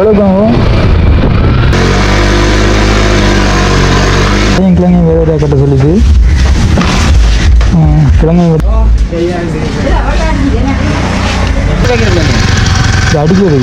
எவ்வளோக்கு ஆகும் என் கிழங்கு வேறு வேறு கட்ட சொல்லுது? ஆ, கிழங்கு இது அடிக்கிறது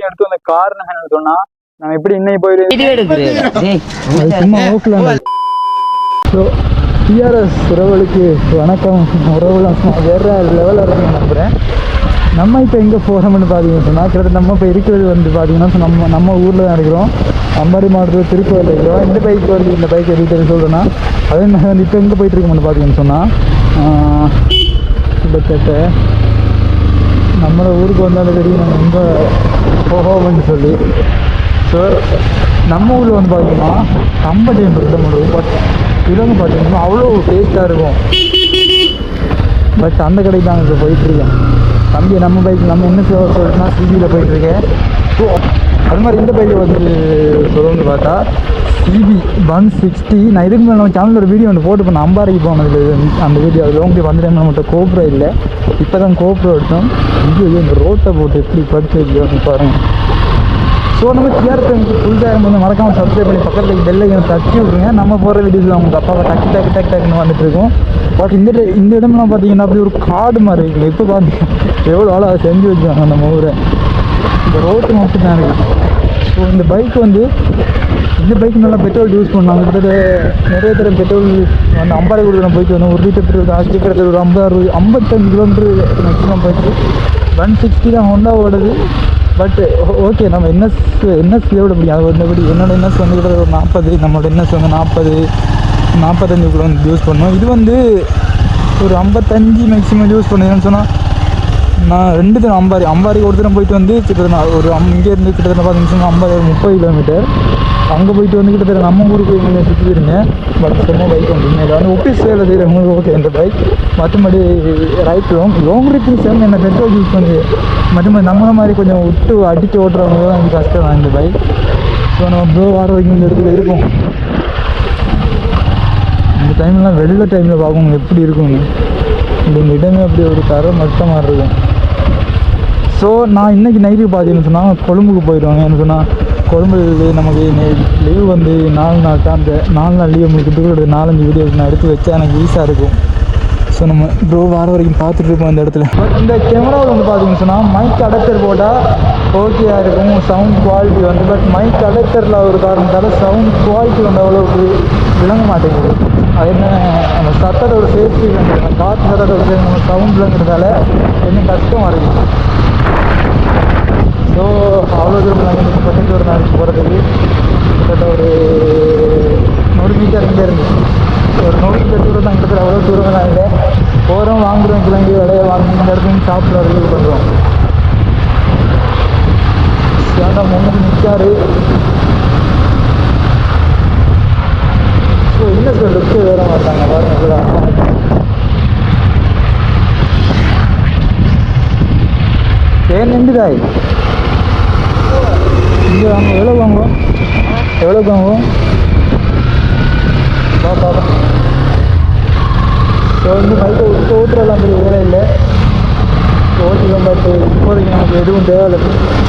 எடுத்து வந்த காரணம் சொன்னா நம்ம எப்படி இன்னைக்கு போயிடு இது எடுக்குது டேய் அது சும்மா ஸோ டிஆர்எஸ் உறவுகளுக்கு வணக்கம். உறவுலாம் வேற லெவலில் இருக்குன்னு நம்புகிறேன் நம்ம இப்போ எங்கே போகிறோம்னு பார்த்தீங்கன்னு சொன்னால் கிட்டத்தட்ட நம்ம இப்போ இருக்கிறது வந்து பார்த்தீங்கன்னா நம்ம நம்ம ஊரில் தான் இருக்கிறோம். அம்பாடி மாவட்டத்தில் திருக்கோவில் இருக்கிறோம். இந்த பைக் வந்து இந்த பைக் டீட்டெயில் சொல்கிறேன்னா அதே மாதிரி வந்து இப்போ எங்கே போயிட்டு இருக்கோம்னு பார்த்தீங்கன்னு சொன்னால் கிட்டத்தட்ட நம்மளோட ஊருக்கு வந்தாலும் தெரியும் நம்ம ரொம்ப போகோம்னு சொல்லி. ஸோ நம்ம ஊரில் வந்து பார்த்தீங்கன்னா கம்படின்றது நம்மளோட பட் வந்து பார்த்தீங்கன்னா அவ்வளோ டேஸ்ட்டாக இருக்கும். பட் அந்த கடைக்கு தான் இப்போ போயிட்டுருக்கேன் தம்பி நம்ம பைக் நம்ம என்ன சொல்ல சொல்லிட்டுனா சிபியில் போயிட்டுருக்கேன். ஸோ அது மாதிரி இந்த பைக்கை வந்து சொல்லணும்னு பார்த்தா சிபி ஒன் சிக்ஸ்டி நான் இதுக்கு மேலே நம்ம சேனலில் ஒரு வீடியோ ஒன்று போட்டு பண்ண அம்பாறைக்கு போனது அந்த வீடியோ அது லாங் வந்து டைம் நம்மகிட்ட கோப்ரோ இல்லை. இப்போ தான் கோப்ரோ எடுத்தோம் இங்கே இந்த ரோட்டை போட்டு எப்படி படுத்து வைக்கிறோம்னு பாருங்கள் ஸோ நம்ம டிஆர்பிஎம்க்கு ஃபுல் டைம் வந்து மறக்காமல் சப்ஸ்கிரைப் பண்ணி பக்கத்தில் பெல்லையும் தட்டி விட்ருங்க. நம்ம போகிற வீடியோஸில் அவங்க அப்பாவை டக்கு டக்கு டக்கு டக்குன்னு வந்துட்டு இருக்கோம். பட் இந்த இந்த இடம்லாம் பார்த்தீங்கன்னா அப்படி ஒரு காடு மாதிரி இருக்குல்ல இப்போ பாருங்க. எவ்வளோ ஆளாக அதை செஞ்சு வச்சுருக்காங்க நம்ம ஊரை. இந்த ரோட்டு மட்டும் தான் இருக்குது ஸோ இந்த பைக் வந்து இந்த பைக் நல்லா பெட்ரோல் யூஸ் பண்ணாங்க. கிட்டத்தட்ட நிறைய தடவை பெட்ரோல் வந்து ஐம்பது கொடுக்குற போயிட்டு வந்து ஒரு லிட்டர் பெட்ரோல் ஆச்சு கிட்டத்தட்ட ஒரு ஐம்பது அறுபது ஐம்பத்தஞ்சு கிலோமீட்டர் மேக்ஸிமம் போயிட்டு ஒன் சிக்ஸ்டி தான் ஹோண்டாவோடது ஓடுது. பட் ஓகே நம்ம என்எஸ் என்எஸ் விட முடியும். அது வந்தபடி என்னோட என்எஸ் வந்து கிட்டத்தட்ட ஒரு நாற்பது நம்மளோட என்எஸ் வந்து நாற்பது நாற்பத்தஞ்சு கிலோ வந்து யூஸ் பண்ணோம். இது வந்து ஒரு ஐம்பத்தஞ்சு மேக்ஸிமம் யூஸ் பண்ணுறேன்னு சொன்னால் நான் ரெண்டு தினம் அம்பாரி அம்பாரிக்கு ஒரு தினம் போயிட்டு வந்து கிட்டத்தட்ட ஒரு அம் இங்கேருந்து கிட்டத்தட்ட பார்த்தீங்கன்னா அம்பாரி ஒரு முப்பது கிலோமீட்டர் அங்கே போயிட்டு வந்து கிட்டத்தட்ட நம்ம ஊருக்கு சுற்றி சுற்றிருங்க பட் சும்மா பைக் வந்து இதை வந்து ஒப்பீஸ் வேலை செய்கிறவங்களுக்கு ஓகே இந்த பைக் மற்றபடி ride long long riding same என்ன பெட்ரோல் யூஸ் பண்ணுது மற்றபடி நம்மள மாதிரி கொஞ்சம் விட்டு அடித்து ஓட்டுறவங்க தான் எனக்கு கஷ்டம் தான் இந்த பைக் ஸோ நம்ம ப்ரோ வார வரைக்கும் இந்த இடத்துல இருக்கும். டைம்லாம் வெள்ள டைமில் பார்க்கணும். எப்படி இருக்குங்க இந்த இடமே அப்படி ஒரு தர மட்டமாக இருக்கும். ஸோ நான் இன்றைக்கி நைட்டுக்கு பார்த்தீங்கன்னு சொன்னால் கொழும்புக்கு போயிடுவாங்க. என்ன சொன்னால் கொழும்பு நமக்கு லீவ் வந்து நாலு நாள் தான். அந்த நாலு நாள் லீவ் முடிக்கிறதுக்கு ஒரு நாலஞ்சு வீடியோ நான் எடுத்து வச்சா எனக்கு ஈஸியாக இருக்கும். ஸோ நம்ம ப்ரோ வார வரைக்கும் பார்த்துட்டு இருப்போம் இந்த இடத்துல. பட் இந்த கேமராவில் வந்து பார்த்தீங்கன்னு சொன்னால் மைக் அடப்டர் போட்டால் ஓகேயாக இருக்கும். சவுண்ட் குவாலிட்டி வந்து பட் மைக் அடப்டரில் ஒரு காரணத்தால் சவுண்ட் குவாலிட்டி வந்து அவ்வளோக்கு விளங்க மாட்டேங்குது. என்ன அந்த சத்தோட ஒரு சேஃப்டி வேண்டியது காற்று சத்தோட ஒரு safety, நம்ம சவுண்ட்லங்கிறதால கொஞ்சம் கஷ்டமாக இருக்குது ஸோ அவ்வளோ தூரம் நாங்கள் பக்கத்து ஒரு நாளைக்கு போகிறதுக்கு கிட்டத்தட்ட ஒரு நூறு மீட்டர் இங்கே இருந்து. ஒரு நூறு மீட்டர் தூரம் தான் கிட்டத்தட்ட அவ்வளோ தூரம் தான் இல்லை. போகிறோம் வாங்குறோம் கிளம்பி விலையை வாங்கி இந்த இடத்துக்கு ஷாப்பில் ரிலீவ் பண்ணுறோம் ஏன்னா முன்னாடி நிற்காரு ஸோ இல்லை சார் லுக்கு வேற மாட்டாங்க பாருங்க கூட ஏன் நின்றுதாய்? இங்கே வாங்க எவ்வளோ வாங்குவோம்? எவ்வளோ வாங்குவோம்? பாப்பா ஸோ வந்து பைக்கை விட்டு ஓட்டுறலாம் பெரிய வேலை இல்லை. ஓட்டிக்கலாம் பட் இப்போதைக்கு நமக்கு எதுவும் தேவையில்லை.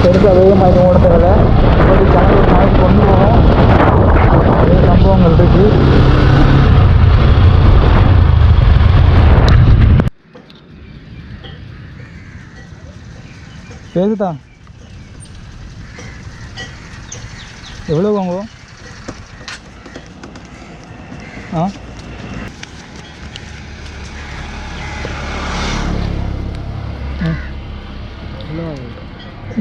பெருசாக வேகமாக எதுவும் ஓட தேவையில்லை. இப்போதைக்கு சேனல் நாளைக்கு கொண்டு போகணும் சம்பவங்கள் இருக்குது பேசுதா எவ்வளோ வாங்குவோம்? ஆ.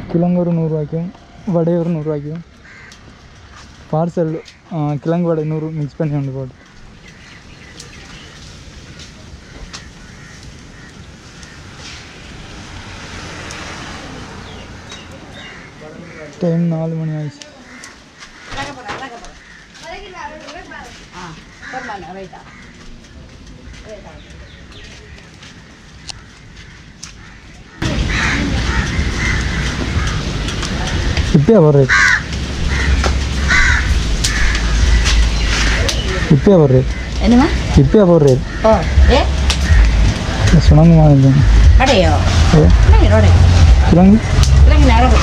கிழங்கு ஒரு நூறுரூவாய்க்கும் வடை ஒரு நூறுரூவாய்க்கும் பார்சல் uh, கிழங்கு வடை நூறு மிக்ஸ் பண்ணி ஒன்று போட்டு டைம் நாலு மணி ஆயிடுச்சு. இப்பயா வர்றது இப்பயே போடுறாரு என்னமா இப்பயே போடுறாரு ஓ ஏ? சுணங்குமா இருந்தாங்க அடையோ. சுணங்கு சுணங்கு நேரம்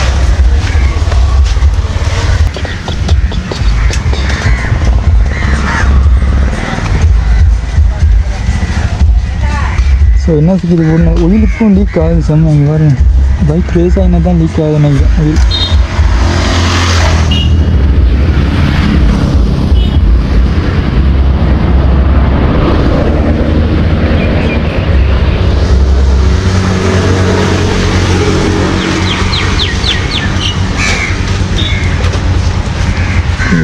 ஸோ என்ன சிக்கிது? ஒன்று ஒயிலுக்கும் லீக் ஆகுது செம்ம இங்கே பாருங்க. பைக் ரேஸ் ஆகினா தான் லீக் ஆகுது நினைக்கிறேன் ஒயில்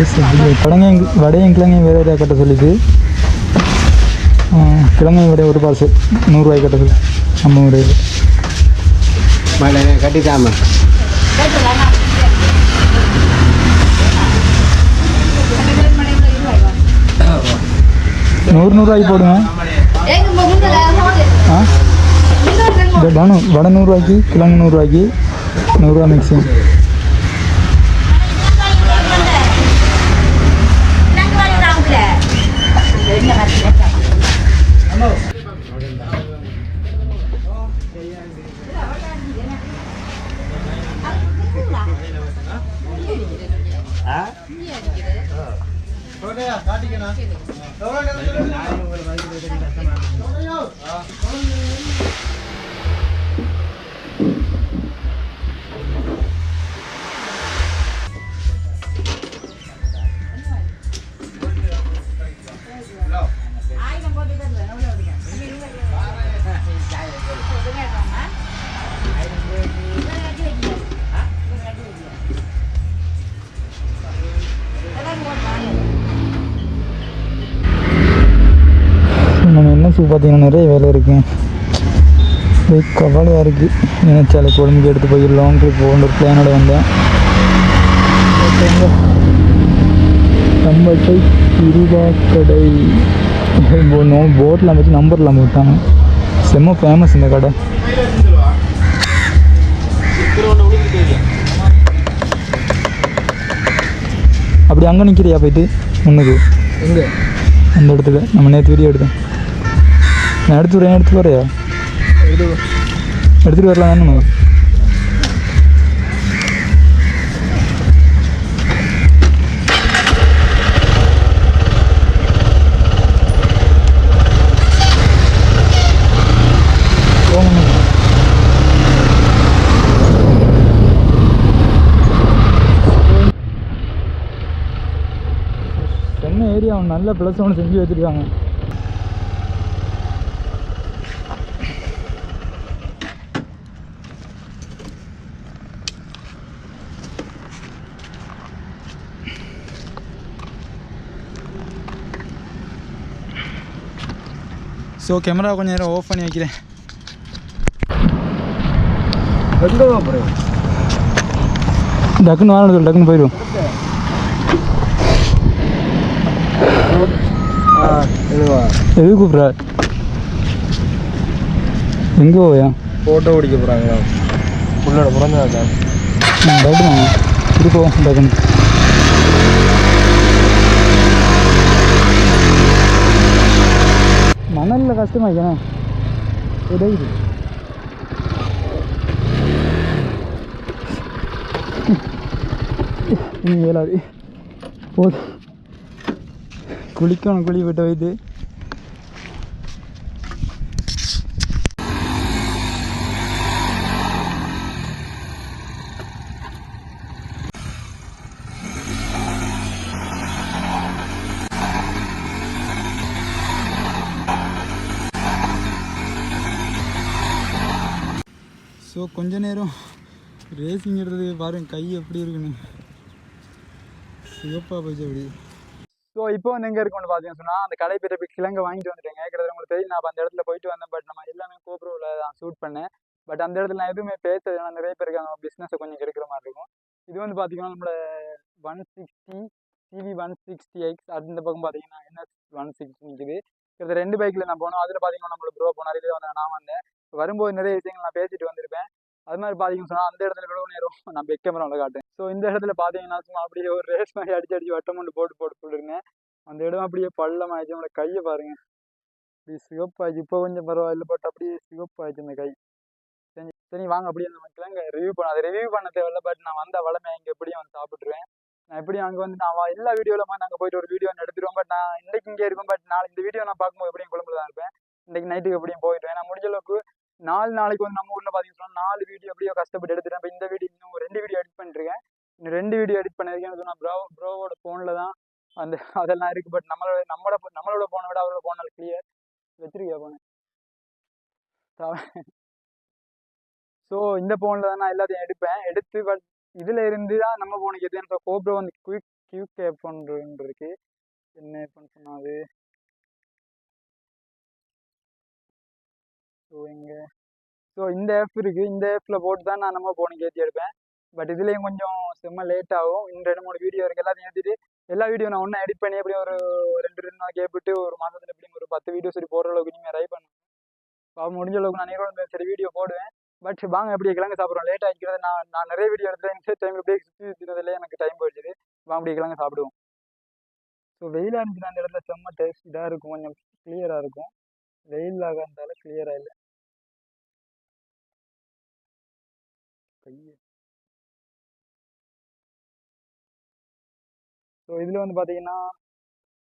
கிழங்கு வடையும் கிழங்கையும் வேறு வேறு கட்ட சொல்லிது. கிழங்கையும் வடை ஒரு பார்சல் நூறுரூவாய்க்கு கட்ட சொல்லி. நம்ம முறையில் மழை கட்டிட்டாம நூறு நூறுரூவாய்க்கு போடுங்க. ஆ? இந்த டனு வடை நூறுரூவாய்க்கு கிழங்கு நூறுரூவாய்க்கு நூறுரூவா மிக்சிங் நம்ம சூ பார்த்தீங்கன்னா நிறைய வேலை இருக்கு. ஒரே கவலையாக இருக்குது நினைச்சாலே கொழும்புக்கு எடுத்து போய் லாங் ட்ரிப் போகணும் ஒரு பிளானோட வந்தேன். நம்மட்டை திருவாக்கடை போடணும் போட்டில் வச்சு நம்பர்லாம் போட்டாங்க. செம்ம ஃபேமஸ் இந்த கடை. அப்படி அங்கே நிற்கிறியா போயிட்டு? முன்னுக்கு. எங்கே? அந்த இடத்துல. நம்ம நேற்று வீடியோ எடுத்தோம். நான் எடுத்து പറയാം எடுத்து வரையா எடுத்துகிட்டு வரலாம் தானே சென்னை ஏரியா நல்ல ப்ளஸ் ஒன்று செஞ்சு வச்சுருக்காங்க. ஸோ கேமரா கொஞ்சம் நேரம் ஆஃப் பண்ணி வைக்கிறேன். டக்குன்னு வாரம் சொல்லு டக்குன்னு போயிடும் எது கூப்பிட்ற? எங்கே போயா ஃபோட்டோ பிடிக்க போகிறாங்களா புள்ளோட பிறந்த நாள்? தான் டவுட் வாங்க திருப்போம் டக்குன்னு. மணலில் கஷ்டமாக்கணும் இடையுது இனி இயலாது போதும் குளிக்கணும் குழி விட்டு வைத்து ஸோ கொஞ்ச நேரம் ரேசிங்கிறது எடுத்தது பாருங்க கை எப்படி இருக்குன்னு. சிவப்பாக போச்சு அப்படி. ஸோ இப்போ வந்து எங்கே இருக்கும்னு பார்த்தீங்கன்னு சொன்னால் அந்த கடை பேரை போய் கிழங்கு வாங்கிட்டு வந்துட்டேங்க. கிட்டத்தட்ட உங்களுக்கு தெரியும் நான் அந்த இடத்துல போயிட்டு வந்தேன். பட் நம்ம எல்லாமே கோப்ரோவில் தான் ஷூட் பண்ணேன். பட் அந்த இடத்துல நான் எதுவுமே பேச நிறைய பேருக்கு அந்த பிஸ்னஸை கொஞ்சம் கெடுக்கிற மாதிரி இருக்கும். இது வந்து பார்த்தீங்கன்னா நம்மளோட one sixty TV one sixty X அந்த பக்கம் பார்த்தீங்கன்னா என்எஸ் ஒன் சிக்ஸ்டி நிற்குது கிட்டத்தட்ட ரெண்டு பைக்கில் நான் போனோம். அதில் பார்த்தீங்கன்னா நம்மளோட ப்ரோ போனார். இதே வந்து நான் வந்தேன். வரும்போது நிறைய விஷயங்கள் நான் பேசிட்டு வந்திருப்பேன். அது மாதிரி பார்த்தீங்கன்னு சொன்னால் அந்த இடத்துல விழுவு நேரம் நான் பெக் கேமராவில் காட்டேன் ஸோ இந்த இடத்துல பார்த்தீங்கன்னா சும்மா அப்படியே ஒரு ரேஸ் மாதிரி அடிச்சு அடிச்சு வட்டம் ஒன்று போட்டு போட்டு போட்டுருந்தேன் அந்த இடம் அப்படியே பள்ளம் ஆயிடுச்சு நம்மளோட கையை பாருங்க. இப்படி சிவப்பாயிடுச்சு. இப்போ கொஞ்சம் பரவாயில்ல பட் அப்படியே சிவப்பாயிடுச்சு அந்த கை. சரி சரி வாங்க. அப்படியே அந்த மக்கள் ரிவ்யூ பண்ண அதை ரிவ்யூ பண்ண தேவையில்ல பட் நான் வந்த வளமை இங்கே எப்படியும் வந்து சாப்பிட்ருவேன் நான் எப்படியும் அங்கே வந்து நான் எல்லா வீடியோவில் மாதிரி நாங்கள் போயிட்டு ஒரு வீடியோ எடுத்துருவோம் பட் நான் இன்னைக்கு இங்கே இருக்கும். பட் நாளைக்கு இந்த வீடியோ நான் பார்க்கும்போது எப்படியும் குழம்புல தான் இருப்பேன். இன்னைக்கு நைட்டுக்கு எப்படியும் போயிடுவேன் ஏன்னா முடிஞ்ச அளவுக்கு நாலு நாளைக்கு வந்து நம்ம ஊரில் பார்த்தீங்கன்னா நாலு வீடியோ எப்படியோ கஷ்டப்பட்டு எடுத்துட்டேன். இப்போ இந்த வீடியோ இன்னும் ரெண்டு வீடியோ எடிட் பண்ணிருக்கேன் இன்னும் ரெண்டு வீடியோ எடிட் பண்ணிருக்கேன் சொன்னால் ப்ரோ ப்ரோவோட ஃபோனில் தான் அந்த அதெல்லாம் இருக்குது பட் நம்மளோட நம்மளோட நம்மளோட ஃபோனை விட அவரோட ஃபோனில் கிளியர் வச்சிருக்கியா ஃபோனு ஸோ இந்த ஃபோனில் தான் நான் எல்லாத்தையும் எடுப்பேன். எடுத்து பட் இதில் இருந்து தான் நம்ம ஃபோனுக்கு எது எனக்கு கோப்ரோ வந்து குயிக் கியூ கேப் ஃபோன் இருக்கு என்ன ஃபோன் சொன்னாது ஸோ இங்கே ஸோ இந்த ஆப் இருக்குது இந்த ஆப்பில் போட்டு தான் நான் நம்ம ஃபோனுக்கு ஏற்றி எடுப்பேன் பட் இதுலேயும் கொஞ்சம் செம்ம லேட் ஆகும். இன்னும் ரெண்டு மூணு வீடியோ இருக்குது எல்லாத்தையும் ஏற்றிட்டு எல்லா வீடியோ நான் ஒன்றும் எடிட் பண்ணி எப்படியும் ஒரு ரெண்டு ரெண்டு நாள் கேட்டுட்டு ஒரு மாதத்துல எப்படியும் ஒரு பத்து வீடியோ சரி போடுற அளவுக்கு நீங்கள் ட்ரை பண்ணுவேன். பாவம் முடிஞ்ச அளவுக்கு நான் நீரோட சரி வீடியோ போடுவேன். பட் வாங்க எப்படி கிழங்கு சாப்பிட்றோம். லேட் ஆகிக்கிறது நான் நான் நிறைய வீடியோ எடுத்தேன் டைம் அப்படியே சுற்றி சுற்றினதுலேயே எனக்கு டைம் போயிடுச்சு. வாங்க அப்படி கிழங்கு சாப்பிடுவோம். ஸோ வெயிலாக இருந்துச்சுன்னா அந்த இடத்துல செம்ம டேஸ்ட் இதாக இருக்கும். கொஞ்சம் கிளியராக இருக்கும். வெயில் ஆகாததால கிளியராக இல்லை. கையை ஸோ இதில் வந்து பார்த்தீங்கன்னா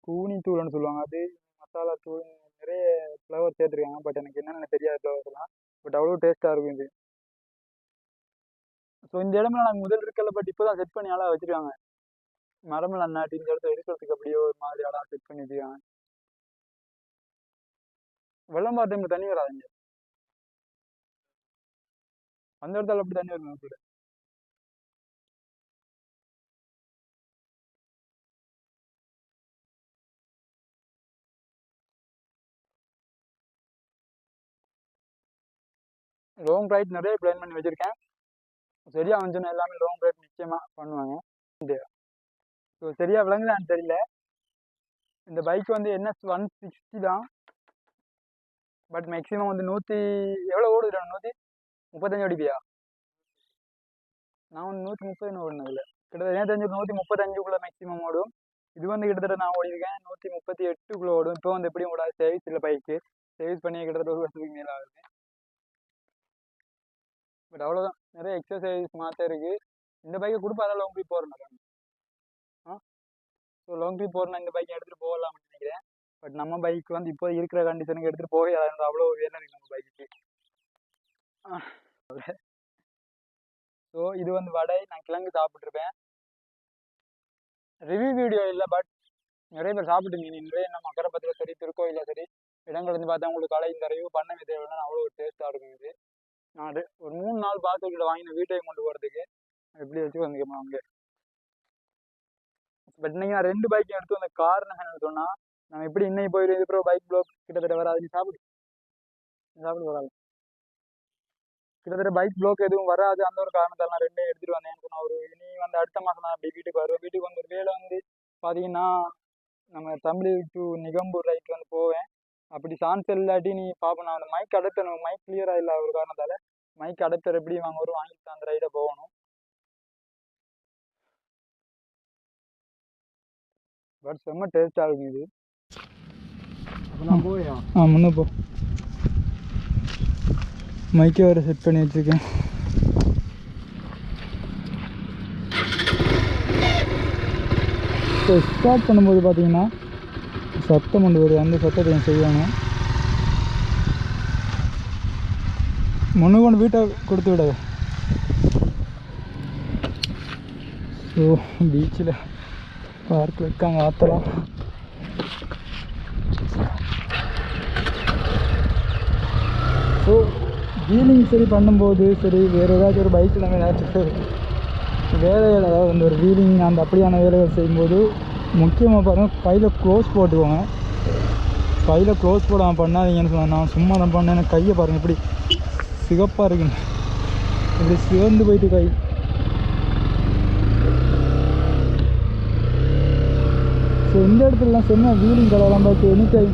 கூனி தூள்னு சொல்லுவாங்க. அது மசாலா தூள் நிறைய ஃப்ளவர் சேர்த்துருக்காங்க. பட் எனக்கு என்னென்ன தெரியாது ஃப்ளவர்ஸ்லாம் பட் அவ்வளோ டேஸ்ட்டாக இருக்கும் இது. ஸோ இந்த இடம்ல நாங்கள் முதல் இருக்கல. பட் இப்போ தான் செட் பண்ணி ஆளாக வச்சுருக்காங்க. மரமெல்லாம் நாட்டி இந்த இடத்த எடுக்கிறதுக்கு அப்படியே ஒரு மாதிரி ஆளாக செட் பண்ணி வச்சுருக்காங்க. வெள்ளம் பார்த்த தண்ணி வராதுங்க. அந்த இடத்துல அப்படி தண்ணி வரும் அப்படி. லாங் ரைட் நிறைய பிளான் பண்ணி வச்சுருக்கேன். சரியா வந்துச்சுன்னா எல்லாமே லாங் ரைட் நிச்சயமாக பண்ணுவாங்க. ஸோ சரியா விளங்குதான்னு தெரியல. இந்த பைக் வந்து என்எஸ் ஒன் சிக்ஸ்டி தான். பட் மேக்ஸிமம் வந்து நூற்றி எவ்வளோ ஓடுது நூற்றி முப்பத்தஞ்சு ஓடிப்பியா நான் வந்து நூற்றி முப்பது ஓடினதில்ல. கிட்டத்தட்ட எனக்கு தெரிஞ்சு நூற்றி முப்பத்தஞ்சுக்குள்ளே மேக்ஸிமம் ஓடும். இது வந்து கிட்டத்தட்ட நான் ஓடிருக்கேன் நூற்றி முப்பத்தி எட்டுக்குள்ளே ஓடும். இப்போ வந்து எப்படியும் ஓடாது. சர்வீஸ் இல்லை பைக்கு சர்வீஸ் பண்ணி கிட்டத்தட்ட ஒரு வருஷத்துக்கு மேலே ஆகுது. பட் அவ்வளோதான் நிறைய எக்ஸசைஸ் மாற்ற இருக்குது இந்த பைக்கை கொடுப்பாத லாங் ட்ரிப் போகிறேன் ஆ? ஸோ லாங் ட்ரிப் போகிறேன் இந்த பைக்கை எடுத்துகிட்டு போகலாம்னு நினைக்கிறேன். பட் நம்ம பைக் வந்து இப்போ இருக்கிற கண்டிஷனுக்கு எடுத்துகிட்டு போகவே அதாவது அவ்வளோ வேலை இருக்குது நம்ம பைக்கு ஸோ இது வந்து வடை. நான் கிழங்கு சாப்பிட்ருப்பேன் ரிவ்யூ வீடியோ இல்லை பட் நிறைய பேர் சாப்பிட்டுருந்தீங்க நிறைய நம்ம அக்கரைப்பத்தில் சரி திருக்கோயிலில் சரி இடங்கள் வந்து பார்த்தா உங்களுக்கு கலை இந்த ரிவ்யூ பண்ண விதைகள்லாம் அவ்வளோ டேஸ்ட்டாக இருக்கும் இது. நான் ஒரு மூணு நாள் பார்த்துக்கிட்ட வாங்கின வீட்டையும் கொண்டு போகிறதுக்கு எப்படி வச்சு வந்துக்கமா அவங்க பட் இன்னைக்கு நான் ரெண்டு பைக்கையும் எடுத்து வந்த காரணம் என்ன சொன்னால் நம்ம எப்படி இன்னைக்கு போயிடும் இது பைக் ப்ளாக் கிட்டத்தட்ட வராது நீ சாப்பிடு சாப்பிடு வராது கிட்டத்தட்ட பைக் ப்ளாக் எதுவும் வராது. அந்த ஒரு காரணத்தால் நான் ரெண்டே எடுத்துகிட்டு வந்தேன். சொன்ன ஒரு இனி வந்து அடுத்த மாதம் தான் அப்படி வீட்டுக்கு வருவேன். வீட்டுக்கு வந்து ஒரு வேலை வந்து பார்த்தீங்கன்னா நம்ம தமிழ் டு நிகம்பூர் ரைட் வந்து போவேன். அப்படி சான்ஸ் இல்லாட்டி நீ பார்ப்போம் நான் அந்த மைக் அடப்டர் மைக் கிளியராக இல்லை ஒரு காரணத்தால் மைக் அடப்டர் எப்படி வாங்க ஒரு வாங்கிட்டு அந்த ரைடை போகணும். பட் செம்ம டேஸ்ட்டாக இருக்கும் இது. ஆ முன்னே போ. மைக்கை வேறு செட் பண்ணி வச்சுருக்கேன். ஸோ ஸ்டார்ட் பண்ணும்போது பார்த்தீங்கன்னா சத்தம் கொண்டு வருது அந்த சத்தத்தை செய்யணும் முன்னு கொண்டு வீட்டை கொடுத்து விடாது ஸோ பீச்சில் பார்க்கில் இருக்காங்க ஆற்றலாம் ஸோ வீலிங் சரி பண்ணும்போது சரி வேறு ஏதாச்சும் ஒரு பைக்கில் நம்ம ஏதாச்சும் வேலைகள் அதாவது அந்த ஒரு வீலிங் அந்த அப்படியான வேலைகள் செய்யும்போது முக்கியமாக பாருங்கள் கையில் க்ளோஸ் போட்டுக்கோங்க. கையில் க்ளோஸ் போடாமல் பண்ணாதீங்கன்னு சொன்னேன் நான் சும்மா தான் பண்ணேன். எனக்கு கையை பாருங்கள் இப்படி சிகப்பாக இருக்குங்க. இப்படி சிவந்து போயிட்டு கை. ஸோ இந்த இடத்துலலாம் சொன்னால் வீலிங் கலர்லாம் பார்த்து எனி டைம்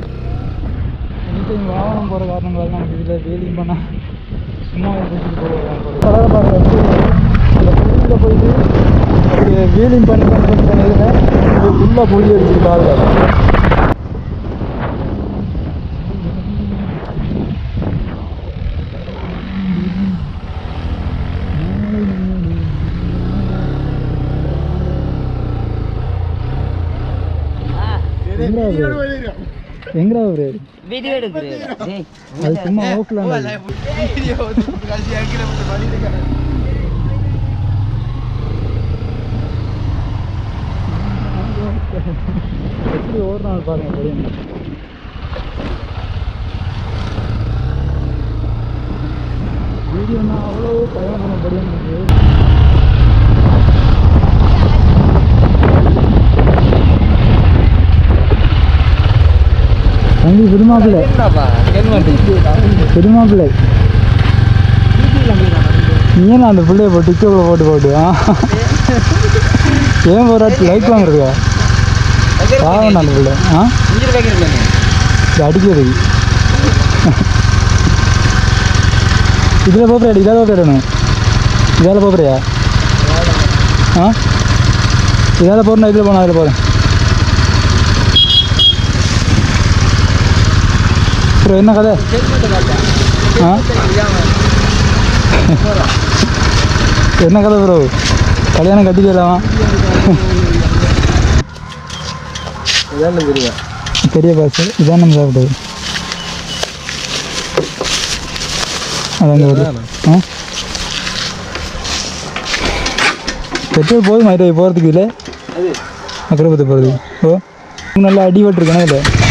டைம் வாகனம் போகிற காரணங்களால் நமக்கு இதில் வீலிங் பண்ணால் சும்மா பாருங்க அந்த புள்ளியில் போயிட்டு அப்படியே வீலிங் பண்ணி பண்ணி பண்ணி பண்ணிடுங்க ஃபுல்லாக புள்ளி அடிச்சுட்டு பாருங்க எங்கடா ஒரு வீடியோ எடுக்கிறேன் டேய் அது சும்மா ஓஃப்ல வீடியோ கடைசி ஆக்கிற மட்டும் பண்ணிருக்காங்க எப்படி ஒரு நாள் பாருங்க தெரியும் வீடியோனா அவ்வளோ பயம் நம்ம படியும் தம்பி புதுமாப்பிள்ளை புதுமாப்பிள்ளை நீ ஏன் அந்த பிள்ளைய போட்டு டிக்கெட்டில் போட்டு போட்டு ஆ ஏன் ஒரு லைக் வாங்குறதுக்கா? பாவம் அந்த பிள்ளை. ஆ? அடிக்கிறது. இதில் போப்பிரியா இதால் போப்பிடணும் இதால் போப்பிரியா ஆ? இதால் போறேன் இதில் போனா அதில் போகிறேன் அப்புறம் என்ன கதை? ஆ? என்ன கதை ப்ரோ கல்யாணம் கட்டிக்கலாமா பெரிய பாஸ் இதான் நம்ம சாப்பிட்டது. அதான் ஆ? பெட்ரோல் போதும் மயிரை போகிறதுக்கு இல்லை? அது. அக்கரைப்பத்து போகிறதுக்கு ஓ நல்லா அடிபட்டுருக்கணும் இதில்